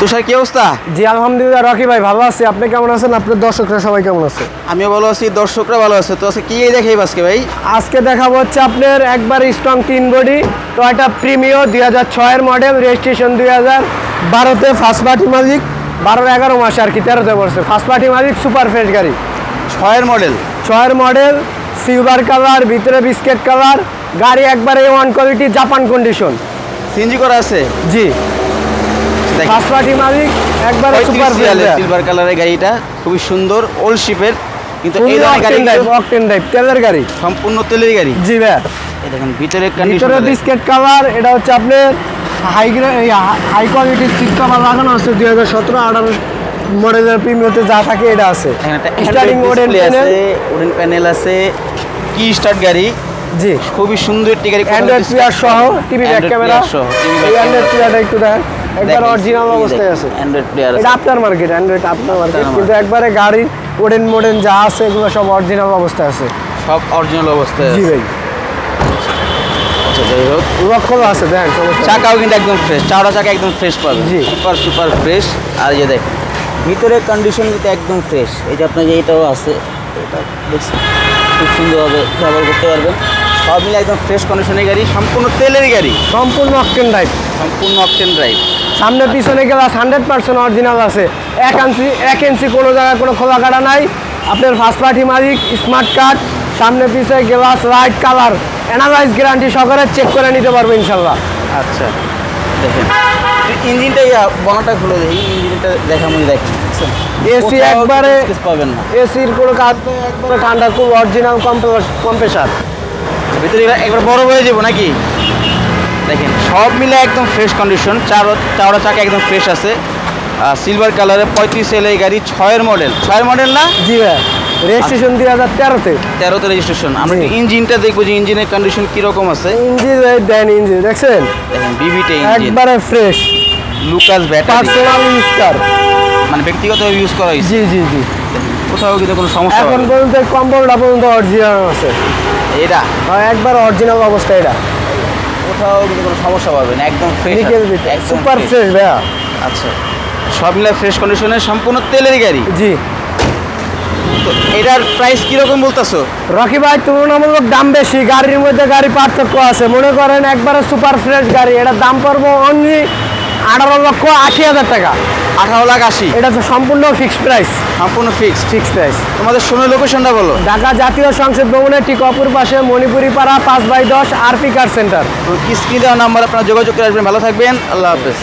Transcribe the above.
তুষার কি অবস্থা? জি আলহামদুলিল্লাহ রকি ভাই ভালো আছি। আপনি কেমন আছেন? আপনার দর্শকরা সবাই কেমন আছে? আমিও ভালো আছি দর্শকরা ভালো আছে। তো আজকে কি দেখাই আজকে ভাই? আজকে দেখাবো হচ্ছে আপনার একবার স্ট্রং তিন বডি টয়টা প্রিমিও দুই হাজার ছয়ের মডেল রেজিস্ট্রেশন দুই হাজার বারোতে ফার্স্ট পার্টি মালিক বারোর এগারো মাসে আর কি তেরোতে পড়ছে ফার্স্ট পার্টি মালিক সুপার ফ্রেশ গাড়ি। ছয়ের মডেল ছয়ের মডেল সিলভার কালার ভিতরে বিস্কেট কালার গাড়ি একবারে one quality Japan condition CNG করা আছে? জি। ফার্স্ট পার্টি মালিক একবারে সুপার সিলভার কালারের গাড়িটা খুবই সুন্দর ওল্ড শিপের কিন্তু এই গাড়ি অকটেন ড্রাইভ তেলের গাড়ি। সম্পূর্ণ তেলের গাড়ি। জি ভাই। দেখেন ভিতরে ভিতরে বিস্কেট কালার এটা হচ্ছে আপনার হাই হাই কোয়ালিটির সিট কভার লাগানো আছে দুই হাজার সতেরো আঠারো মডেলের প্রিমিয়তে যা থাকে এটা আছে। স্টারিং ওডেন আছে উডেন প্যানেল আছে কি স্টার্ট গাড়ি? জি। খুবই সুন্দর একটি গাড়ি অ্যান্ড্রয়েড সহ টিভি ব্যাক ক্যামেরা সহ, এই অ্যান্ড্রয়েড একটু দেখেন। একবার অরিজিনাল অবস্থায় আছে। অ্যান্ড্রয়েড প্লেয়ার এটা আপনার মার্কেট অ্যান্ড্রয়েড আপনার মার্কেট কিন্তু একবারে গাড়ি ওডেন মোডেন যা আছে এগুলো সব অরিজিনাল অবস্থায় আছে। সব অরিজিনাল অবস্থায় জি ভাই। আচ্ছা যাই হোক। লক্ষ্য আছে দেখেন সমস্যা নেই। চাকাও কিন্তু একদম ফ্রেশ চাকা একদম ফ্রেশ পাবে। জি। সুপার সুপার ফ্রেশ আর এই যে দেখ ভিতরে কন্ডিশন কিন্তু একদম ফ্রেশ যে আপনার যে এটাও আছে এটা দেখছেন? খুব সুন্দরভাবে ব্যবহার করতে পারবেন। সব মিলে একদম ফ্রেশ কন্ডিশনের গাড়ি সম্পূর্ণ তেলের গাড়ি। সম্পূর্ণ অকটেন ড্রাইভ সম্পূর্ণ অপশন ড্রাইভ সামনে পিছনে গ্লাস হান্ড্রেড পার্সেন্ট অরিজিনাল আছে। এক ইঞ্চি এক ইঞ্চি কোনো জায়গায় কোনো খোলা কাটা নাই। আপনার ফার্স্ট পার্টি মালিক স্মার্ট কার্ড সামনে পিছনে glass light colour analyse guarantee সহকারে চেক করে নিতে পারবে ইনশাল্লাহ। আচ্ছা দেখেন। ইঞ্জিনটা ইয়া বনাটা খুলে দেখি ইঞ্জিনটা দেখা মনে? AC কোথাও একবারে- পাবেন না। এসির কোনো কাজ একবারে ঠান্ডা খুব অরিজিনাল কম্প্রেসার ভিতরে একবার বড় হয়ে যাব নাকি? দেখেন সব মিলে একদম ফ্রেশ কন্ডিশন চার চাওড়া চাকা একদম ফ্রেশ আছে। সিলভার কালারের পঁয়ত্রিশ এল এই গাড়ি ছয়ের মডেল ছয়ের মডেল না? জি ভাই। রেজিস্ট্রেশন দুই হাজার তেরোতে? তেরোতে রেজিস্ট্রেশন আমরা ইঞ্জিনটা দেখব যে ইঞ্জিনের কন্ডিশন কীরকম আছে। ইঞ্জিন দেন ইঞ্জিন দেখছেন? বিবিটে ইঞ্জিন একবারে fresh Lucas battery personal use car মানে ব্যক্তিগতভাবে ইউজ করা হয়েছে। জি জি জি। কোথাও কিন্তু কোনো সমস্যা এখন। পর্যন্ত কম্বলটা পর্যন্ত অরিজিনাল আছে। এটা? আর একবার অরিজিনাল অবস্থা এটা। কোথাও কিন্তু কোনো সমস্যা পাবে না একদম ফ্রেশ সুপার ফ্রেশ ভাইয়া। আচ্ছা। সব মিলে ফ্রেশ কন্ডিশনের সম্পূর্ণ তেলের গাড়ি। জি। এটার প্রাইস কীরকম বলতেছো? রকি ভাই তুলনামূলক দাম বেশি গাড়ির মধ্যে গাড়ি পার্থক্য আছে। মনে করেন একবারে সুপার ফ্রেশ গাড়ি এটার দাম পড়ব অনলি আঠারো লক্ষ আশি হাজার টাকা। আঠারো লাখ আশি? এটা তো সম্পূর্ণ ফিক্সড প্রাইস সম্পূর্ণ ফিক্সড ফিক্সড প্রাইস তোমাদের সময় লোকেশনটা বলো। ঢাকা জাতীয় সংসদ ভবনের ঠিক অপর পাশে মণিপুরি পাড়া পাঁচ বাই দশ আরপি কার সেন্টার স্ক্রিনে নাম্বার আপনারা যোগাযোগ করে আসবেন। ভালো থাকবেন। আল্লাহ হাফেজ।